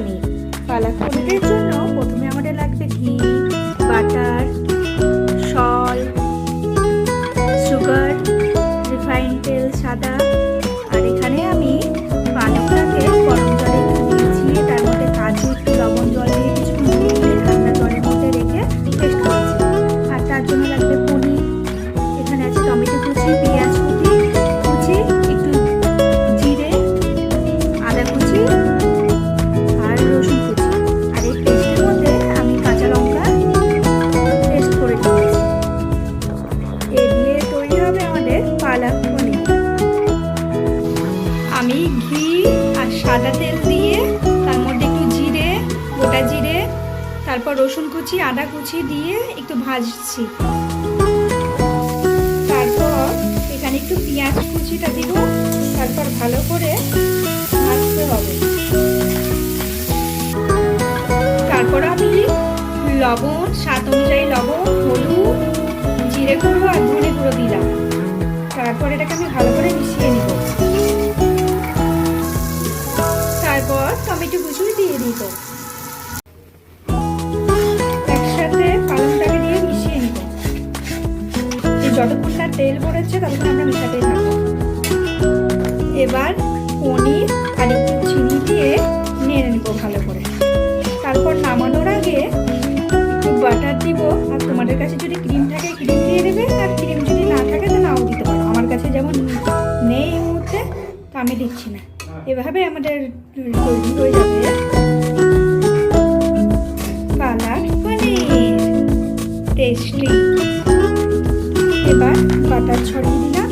পনির পালাক পনিরের জন্য প্রথমে আমাদের লাগবে ঘি বাটার হবে আমাদের আমি ঘি আর সাদা তেল দিয়ে, তার মধ্যে একটু জিরে, গোটা জিরে, তারপর রসুন কুচি, আদা কুচি দিয়ে একটু ভাজছি। তারপর এখানে একটু পেঁয়াজ কুচিটা দিব, তারপর ভালো করে ভাজতে হবে। তারপর আমি লবণ, স্বাদ অনুযায়ী লবণ, হলুদ, জিরে গুঁড়ো আর ধনে গুঁড়ো দিলাম। তারপর এটাকে আমি ভালো করে মিশিয়ে নিব। তারপর টমেটো কুচুই দিয়ে দিব। একসাথে পালংটাকে দিয়ে মিশিয়ে নিব। যতক্ষণ না তেল পড়েছে ততক্ষণ আমরা মিশাতেই এবার পনির আর একটু চিনি দিয়ে আমি দিচ্ছি না। এভাবে আমাদের তৈরি টেস্টি এবার বাটার ছড়িয়ে দিলাম।